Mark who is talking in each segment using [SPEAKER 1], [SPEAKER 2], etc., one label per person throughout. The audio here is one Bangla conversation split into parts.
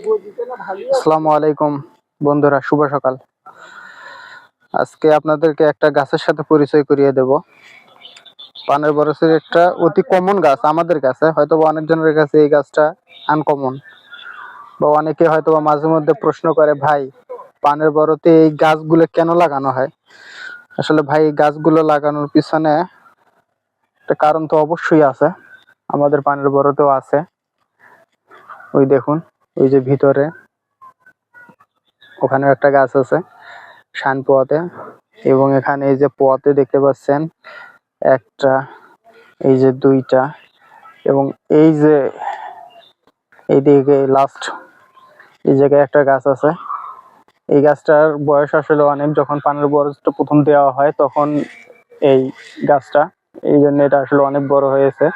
[SPEAKER 1] আসসালামু আলাইকুম, বন্ধুরা, শুভ সকাল। আজকে আপনাদেরকে একটা গাছের সাথে পরিচয় করিয়ে দেব। পানের বরসের একটা অতি কমন গাছ আমাদের কাছে হয়তো অনেকজনের কাছে এই গাছটা আনকমন বা অনেকে হয়তো মাঝে মধ্যে প্রশ্ন করে, ভাই, পানের বরতে এই গাছগুলো কেন লাগানো হয়? আসলে ভাই, এই গাছগুলো লাগানোর পিছনে একটা কারণ তো অবশ্যই আছে। আমাদের পানের বরতেও আছে। ওই দেখুন। ওই যে ভিতরে ওখানে একটা গাছ আছে, শান পোয়াতে। এবং এখানে এই যে পোয়াতে দেখতে পাচ্ছেন, একটা, এই যে দুইটা, এবং এই যে এইদিকে লাস্ট এই জায়গায় একটা গাছ আছে। এই গাছটার বয়স আসলে অনেক, যখন পানের বরজটা প্রথম দেওয়া হয়, তখন এই গাছটা, এই জন্য এটা আসলে অনেক বড় হয়েছে।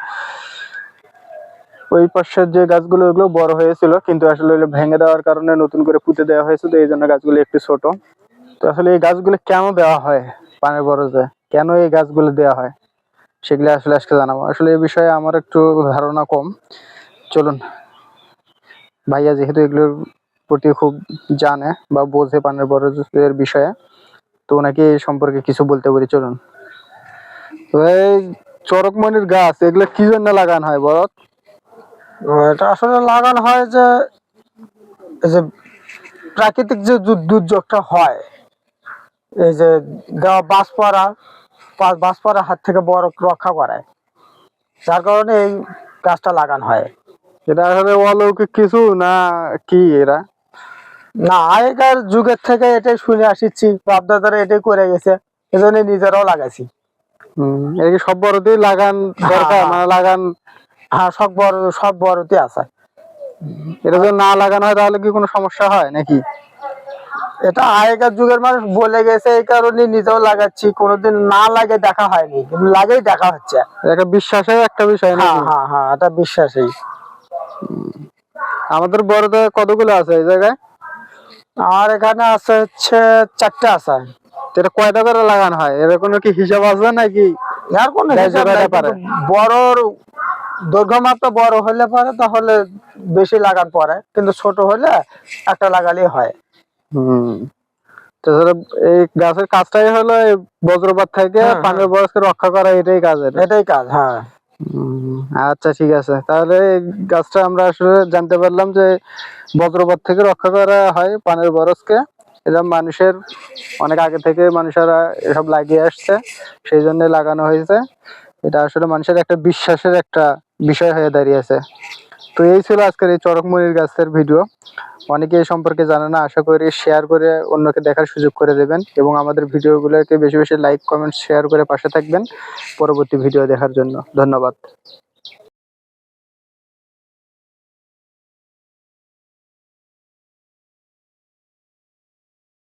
[SPEAKER 1] ওই পাশের যে গাছগুলো, ওগুলো বড় হয়েছিল, কিন্তু আসলে ভেঙে দেওয়ার কারণে নতুন করে পুঁতে দেওয়া হয়েছে, তো এই জন্য গাছগুলো একটু ছোট। তো আসলে এই গাছগুলো কেন দেওয়া হয় পানের বরজে? কেন এই গাছগুলো দেওয়া হয়? সেগুলো আসলে আজকে জানাব। আসলে এই বিষয়ে আমার একটু ধারণা কম। চলুন, ভাইয়া যেহেতু এগুলোর প্রতি খুব জানে বা বোঝে পানের বরজের বিষয়ে, তো ওনাকে এই সম্পর্কে কিছু বলতে পারি। চলুন। চরকমণির গাছ, এগুলো কি জন্য লাগানো হয় বরত
[SPEAKER 2] এটা আসলে লাগানো হয় যে এই যে প্রাকৃতিক যে দুর্যোগটা হয় এই যে দেওয়া বাস পড়া বাস পড়ার হাত থেকে বড় রক্ষা করায় যার কারণে এই গাছটা লাগানো হয়।
[SPEAKER 1] এটা আসলে অলৌকিক কিছু না কি এরা?
[SPEAKER 2] না আগেকার যুগের থেকে এটাই শুনে আসিছি বাপদাদারা এটাই করে গেছে এজন্য নিজেরাও লাগাইছি।
[SPEAKER 1] হম এটা কি সব বড়তেই লাগান দরকার?
[SPEAKER 2] হ্যাঁ।
[SPEAKER 1] মানে লাগান
[SPEAKER 2] হ্যাঁ সব বড় সব বড়তে আছে।
[SPEAKER 1] এটা যদি না লাগানো হয় তাহলে কি কোনো সমস্যা হয় নাকি?
[SPEAKER 2] এটা আগেকার যুগের মানুষ বলে গেছে এই কারণে নিজেও লাগাচ্ছি কোনোদিন না লাগে দেখা হয়নি কিন্তু লাগেই দেখা হচ্ছে।
[SPEAKER 1] একটা বিশ্বাসের একটা বিষয়
[SPEAKER 2] হ্যাঁ
[SPEAKER 1] নাকি?
[SPEAKER 2] হ্যাঁ হ্যাঁ এটা বিশ্বাসই।
[SPEAKER 1] আমাদের বড়তে কতগুলো আছে এই জায়গায়?
[SPEAKER 2] আর এখানে আছে হচ্ছে চারটে আছে।
[SPEAKER 1] এটা কয়টা করে লাগানো হয়? এর কোনো কি হিসাব আছে নাকি?
[SPEAKER 2] আর কোনো হিসাব বড় দৈর্ঘ্য মাপটা বড় হলে পরে তাহলে বেশি লাগান পরে। কিন্তু ছোট হলে একটা লাগালেই হয়।
[SPEAKER 1] হম। তাছাড়া এই গাছের কাজটাই হলো এই বজ্রপাত থেকে
[SPEAKER 2] হ্যাঁ,
[SPEAKER 1] পানের বরসকে রক্ষা করা এটাই কাজের
[SPEAKER 2] এটাই কাজ হ্যাঁ।
[SPEAKER 1] আচ্ছা ঠিক আছে। তাহলে এই গাছটা আমরা আসলে জানতে পারলাম যে বজ্রপাত থেকে রক্ষা করা হয় পানের বরসকে এরকম মানুষের অনেক আগে থেকে মানুষেরা এসব লাগিয়ে আসছে সেই জন্য লাগানো হয়েছে। এটা আসলে মানুষের একটা বিশ্বাসের একটা বিষয় হয়ে দাঁড়িয়েছে তো এই ছিল আজকের এই চরকমণির গাছের ভিডিও অনেকে এই সম্পর্কে জানে না, আশা করি শেয়ার করে অন্যকে দেখার সুযোগ করে দেবেন এবং আমাদের ভিডিওগুলোকে বেশি বেশি লাইক কমেন্ট শেয়ার করে পাশে থাকবেন। পরবর্তী ভিডিও দেখার জন্য ধন্যবাদ।